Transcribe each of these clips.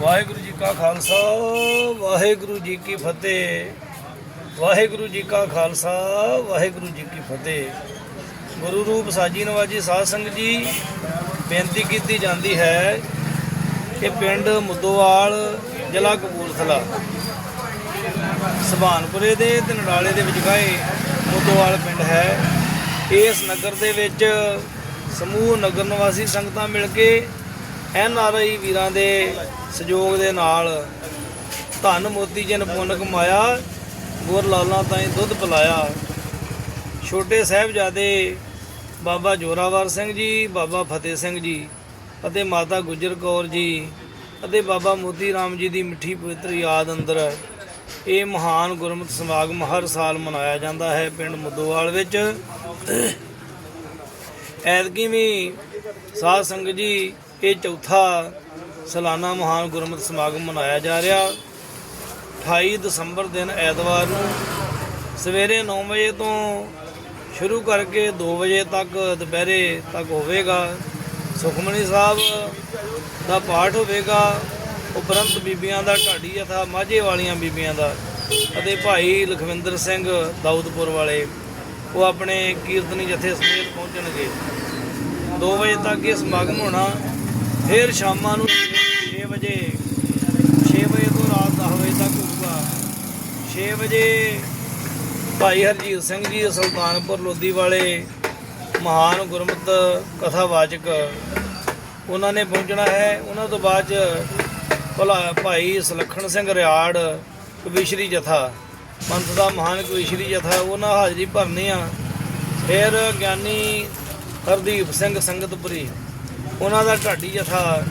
ਵਾਹਿਗੁਰੂ ਜੀ ਕਾ ਖਾਲਸਾ, ਵਾਹਿਗੁਰੂ ਜੀ ਕੀ ਫਤਿਹ। ਵਾਹਿਗੁਰੂ ਜੀ ਕਾ ਖਾਲਸਾ, ਵਾਹਿਗੁਰੂ ਜੀ ਕੀ ਫਤਿਹ। ਗੁਰੂ ਰੂਪ ਸਾਜੀ ਨਵਾਜੀ ਸਾਧ ਸੰਗਤ ਜੀ, ਬੇਨਤੀ ਕੀਤੀ ਜਾਂਦੀ ਹੈ ਕਿ ਪਿੰਡ ਮੁੱਦੋਵਾਲ, ਜ਼ਿਲ੍ਹਾ ਕਪੂਰਥਲਾ, ਸੁਭਾਨਪੁਰੇ ਦੇ ਤੇ ਨਡਾਲੇ ਦੇ ਵਿਚਾਏ ਮੁੱਦੋਵਾਲ ਪਿੰਡ ਹੈ। ਇਸ ਨਗਰ ਦੇ ਵਿੱਚ ਸਮੂਹ ਨਗਰ ਨਿਵਾਸੀ ਸੰਗਤਾਂ ਮਿਲ ਕੇ ਐਨ ਆਰ ਆਈ ਵੀਰਾਂ ਦੇ ਸਹਿਯੋਗ ਦੇ ਨਾਲ ਧੰਨ ਮੋਤੀ ਜਨ ਪੁੰਨ ਕਮਾਇਆ, ਗੁਰ ਲਾਲਾਂ ਤਾਈਂ ਦੁੱਧ ਪਿਲਾਇਆ। ਛੋਟੇ ਸਾਹਿਬਜ਼ਾਦੇ ਬਾਬਾ ਜੋਰਾਵਰ ਸਿੰਘ ਜੀ, ਬਾਬਾ ਫਤਿਹ ਸਿੰਘ ਜੀ ਅਤੇ ਮਾਤਾ ਗੁਜਰ ਕੌਰ ਜੀ ਅਤੇ ਬਾਬਾ ਮੋਤੀ ਰਾਮ ਜੀ ਦੀ ਮਿੱਠੀ ਪਵਿੱਤਰ ਯਾਦ ਅੰਦਰ ਇਹ ਮਹਾਨ ਗੁਰਮਤਿ ਸਮਾਗਮ ਹਰ ਸਾਲ ਮਨਾਇਆ ਜਾਂਦਾ ਹੈ ਪਿੰਡ ਮੁੱਦੋਵਾਲ ਵਿੱਚ। ਐਤਕੀ ਵੀ ਸਾਧ ਸੰਗਤ ਜੀ, ਇਹ ਚੌਥਾ ਸਾਲਾਨਾ ਮਹਾਨ ਗੁਰਮਤਿ ਸਮਾਗਮ ਮਨਾਇਆ ਜਾ ਰਿਹਾ। 28 ਦਸੰਬਰ ਦਿਨ ਐਤਵਾਰ ਨੂੰ ਸਵੇਰੇ 9 ਵਜੇ ਤੋਂ ਸ਼ੁਰੂ ਕਰਕੇ 2 ਵਜੇ ਤੱਕ ਦੁਪਹਿਰੇ ਤੱਕ ਹੋਵੇਗਾ। ਸੁਖਮਨੀ ਸਾਹਿਬ ਦਾ ਪਾਠ ਹੋਵੇਗਾ। ਉਪਰੰਤ ਬੀਬੀਆਂ ਦਾ ਢਾਡੀ ਜਥਾ ਮਾਝੇ ਵਾਲੀਆਂ ਬੀਬੀਆਂ ਦਾ ਅਤੇ ਭਾਈ ਲਖਵਿੰਦਰ ਸਿੰਘ ਦਾਊਦਪੁਰ ਵਾਲੇ, ਉਹ ਆਪਣੇ ਕੀਰਤਨੀ ਜਥੇ ਸਮੇਤ ਪਹੁੰਚਣਗੇ। 2 ਵਜੇ ਤੱਕ ਇਹ ਸਮਾਗਮ ਹੋਣਾ ਫਿਰ ਸ਼ਾਮਾਂ ਨੂੰ 6 ਵਜੇ 6 ਵਜੇ ਤੋਂ ਰਾਤ 10 ਵਜੇ ਤੱਕ ਹੋਊਗਾ। 6 ਵਜੇ ਭਾਈ ਹਰਜੀਤ ਸਿੰਘ ਜੀ, ਸੁਲਤਾਨਪੁਰ ਲੋਧੀ ਵਾਲੇ ਮਹਾਨ ਗੁਰਮਤ ਕਥਾਵਾਚਕ ਉਹਨਾਂ ਨੇ ਪਹੁੰਚਣਾ ਹੈ। ਉਹਨਾਂ ਤੋਂ ਬਾਅਦ ਚ ਭਲਾ ਭਾਈ ਸੁਲੱਖਣ ਸਿੰਘ ਰਿਆੜ, ਕਵੀਸ਼ਰੀ ਜਥਾ, ਪੰਥ ਦਾ ਮਹਾਨ ਕਵੀਸ਼ਰੀ ਜਥਾ, ਉਹਨਾਂ ਹਾਜ਼ਰੀ ਭਰਨੀ ਆ। ਫਿਰ ਗਿਆਨੀ ਹਰਦੀਪ ਸਿੰਘ ਸੰਗਤਪੁਰੀ ਉਹਨਾਂ ਦਾ ਢਾਡੀ ਜਥਾ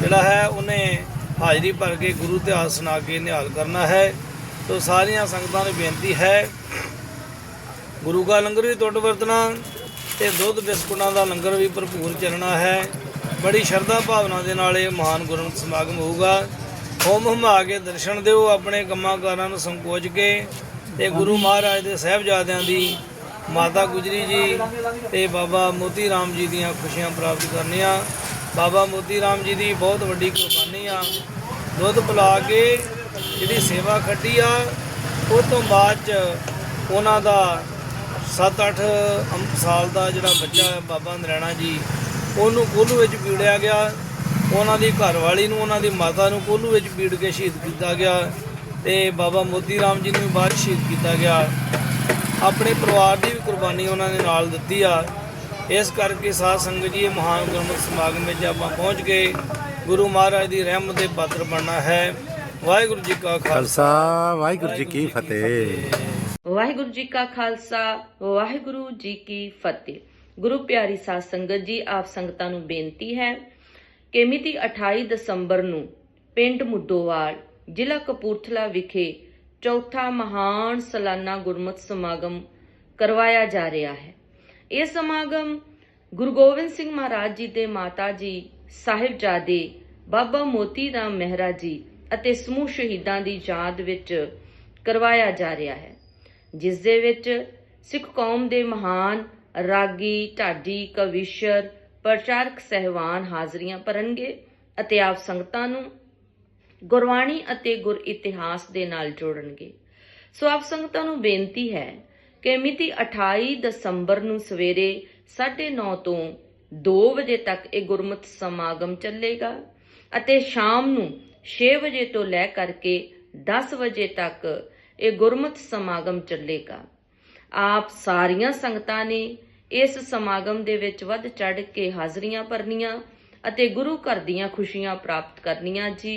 ਜਿਹੜਾ ਹੈ, ਉਹਨੇ ਹਾਜ਼ਰੀ ਭਰ ਕੇ ਗੁਰੂ ਇਤਿਹਾਸ ਸੁਣਾ ਕੇ ਨਿਹਾਲ ਕਰਨਾ ਹੈ। ਤੋ ਸਾਰੀਆਂ ਸੰਗਤਾਂ ਨੂੰ ਬੇਨਤੀ ਹੈ, ਗੁਰੂ ਕਾ ਲੰਗਰ ਵੀ ਟੁੱਟ ਵਰਤਣਾ ਤੇ ਦੁੱਧ ਬਿਸਕੁਟਾਂ ਦਾ ਲੰਗਰ ਵੀ ਭਰਪੂਰ ਚੱਲਣਾ ਹੈ। ਬੜੀ ਸ਼ਰਧਾ ਭਾਵਨਾ ਦੇ ਨਾਲ ਇਹ ਮਹਾਨ ਗੁਰਮਤਿ ਸਮਾਗਮ ਹੋਊਗਾ। ਹੋਮ ਹਮਾ ਕੇ ਦਰਸ਼ਨ ਦਿਓ ਆਪਣੇ ਕੰਮਾਂ ਕਾਰਾਂ ਨੂੰ ਸੰਕੋਚ ਕੇ ਤੇ ਗੁਰੂ ਮਹਾਰਾਜ ਦੇ ਸਹਿਬਜ਼ਾਦਿਆਂ ਦੀ ਮਾਤਾ ਗੁਜਰੀ ਜੀ ਤੇ ਬਾਬਾ ਮੋਤੀ ਰਾਮ ਜੀ ਦੀਆਂ ਖੁਸ਼ੀਆਂ ਪ੍ਰਾਪਤ ਕਰਨੀਆਂ ਬਾਬਾ ਮੋਤੀ ਰਾਮ ਜੀ ਦੀ ਬਹੁਤ ਵੱਡੀ ਕੁਰਬਾਨੀ ਆ। ਦੁੱਧ ਪਿਲਾ ਕੇ ਜਿਹੜੀ ਸੇਵਾ ਖੱਟੀ ਆ। ਉਹ ਤੋਂ ਬਾਅਦ ਚ ਉਹਨਾਂ ਦਾ 7-8 ਸਾਲ ਦਾ ਜਿਹੜਾ ਬੱਚਾ ਬਾਬਾ ਨਰੈਣਾ ਜੀ, ਉਹਨੂੰ ਕੋਲੂ ਵਿੱਚ ਪੀੜਿਆ ਗਿਆ। ਉਹਨਾਂ ਦੀ ਘਰਵਾਲੀ ਨੂੰ, ਉਹਨਾਂ ਦੀ ਮਾਤਾ ਨੂੰ ਕੋਲੂ ਵਿੱਚ ਪੀੜ ਕੇ ਸ਼ਹੀਦ ਕੀਤਾ ਗਿਆ। ਤੇ ਬਾਬਾ ਮੋਤੀ ਰਾਮ ਜੀ ਨੂੰ ਬਾਅਦ ਬਾਹਰ ਸ਼ਹੀਦ ਕੀਤਾ ਗਿਆ। ਆਪਣੇ ਪਰਿਵਾਰ ਦੀ ਵੀ ਕੁਰਬਾਨੀ ਉਹਨਾਂ ਨੇ ਨਾਲ ਦਿੱਤੀ ਆ। ਇਸ ਕਰਕੇ ਸਾਧ ਸੰਗਤ ਜੀ ਇਹ ਮਹਾਨ ਗੁਰਮਤਿ ਸਮਾਗਮ ਵਿੱਚ ਆਪਾਂ ਪਹੁੰਚ ਕੇ ਗੁਰੂ ਮਹਾਰਾਜ ਦੀ ਰਹਿਮਤ ਦੇ ਪਾਤਰ ਬਣਨਾ ਹੈ। ਵਾਹਿਗੁਰੂ ਜੀ ਕਾ ਖਾਲਸਾ। ਖਾਲਸਾ ਵਾਹਿਗੁਰੂ ਜੀ ਕੀ ਫਤਿਹ। ਵਾਹਿਗੁਰੂ ਜੀ ਕਾ ਖਾਲਸਾ ਵਾਹਿਗੁਰੂ ਜੀ ਕੀ ਫਤਿਹ। ਗੁਰੂ ਪਿਆਰੀ ਸਾਧ ਸੰਗਤ ਜੀ ਆਪ ਸੰਗਤਾਂ ਨੂੰ ਬੇਨਤੀ ਹੈ ਕਿ ਮਿਤੀ 28 ਦਸੰਬਰ ਨੂੰ ਪਿੰਡ ਮੁੱਦੋਵਾਲ ਜ਼ਿਲ੍ਹਾ ਕਪੂਰਥਲਾ ਵਿਖੇ ਚੌਥਾ ਮਹਾਨ ਸਾਲਾਨਾ ਗੁਰਮਤਿ ਸਮਾਗਮ ਕਰਵਾਇਆ ਜਾ ਰਿਹਾ ਹੈ। ਇਹ ਸਮਾਗਮ ਗੁਰੂ ਗੋਬਿੰਦ ਸਿੰਘ ਮਹਾਰਾਜ ਜੀ ਦੇ ਮਾਤਾ ਜੀ ਸਾਹਿਬਜ਼ਾਦੇ ਬਾਬਾ ਮੋਤੀ ਰਾਮ ਮਹਿਰਾ ਜੀ ਅਤੇ ਸਮੂਹ ਸ਼ਹੀਦਾਂ ਦੀ ਯਾਦ ਵਿੱਚ ਕਰਵਾਇਆ ਜਾ ਰਿਹਾ ਹੈ। ਜਿਸ ਦੇ ਵਿੱਚ ਸਿੱਖ ਕੌਮ ਦੇ ਮਹਾਨ ਰਾਗੀ, ਢਾਡੀ, ਕਵੀਸ਼ਰ, ਪ੍ਰਚਾਰਕ ਸਹਿਬਾਨ ਹਾਜ਼ਰੀਆਂ ਭਰਨਗੇ ਅਤੇ ਆਪ ਸੰਗਤਾਂ ਨੂੰ ਗੁਰਬਾਣੀ ਅਤੇ ਗੁਰ ਇਤਿਹਾਸ ਦੇ ਨਾਲ ਜੋੜਨਗੇ। ਸੋ ਆਪ ਸੰਗਤਾਂ ਨੂੰ ਬੇਨਤੀ ਹੈ ਕਿ ਮਿਤੀ 28 ਦਸੰਬਰ ਨੂੰ ਸਵੇਰੇ 9:30 ਤੋਂ 2 ਵਜੇ ਤੱਕ ਇਹ ਗੁਰਮਤਿ ਸਮਾਗਮ ਚੱਲੇਗਾ ਅਤੇ ਸ਼ਾਮ ਨੂੰ 6 ਵਜੇ ਤੋਂ ਲੈ ਕਰਕੇ 10 ਵਜੇ ਤੱਕ ਇਹ ਗੁਰਮਤਿ ਸਮਾਗਮ ਚੱਲੇਗਾ। ਆਪ ਸਾਰੀਆਂ ਸੰਗਤਾਂ ਨੇ ਇਸ ਸਮਾਗਮ ਦੇ ਵਿੱਚ ਵੱਧ ਚੜ ਕੇ ਹਾਜ਼ਰੀਆਂ ਭਰਨੀਆਂ ਅਤੇ ਗੁਰੂ ਘਰ ਦੀਆਂ ਖੁਸ਼ੀਆਂ ਪ੍ਰਾਪਤ ਕਰਨੀਆਂ ਜੀ।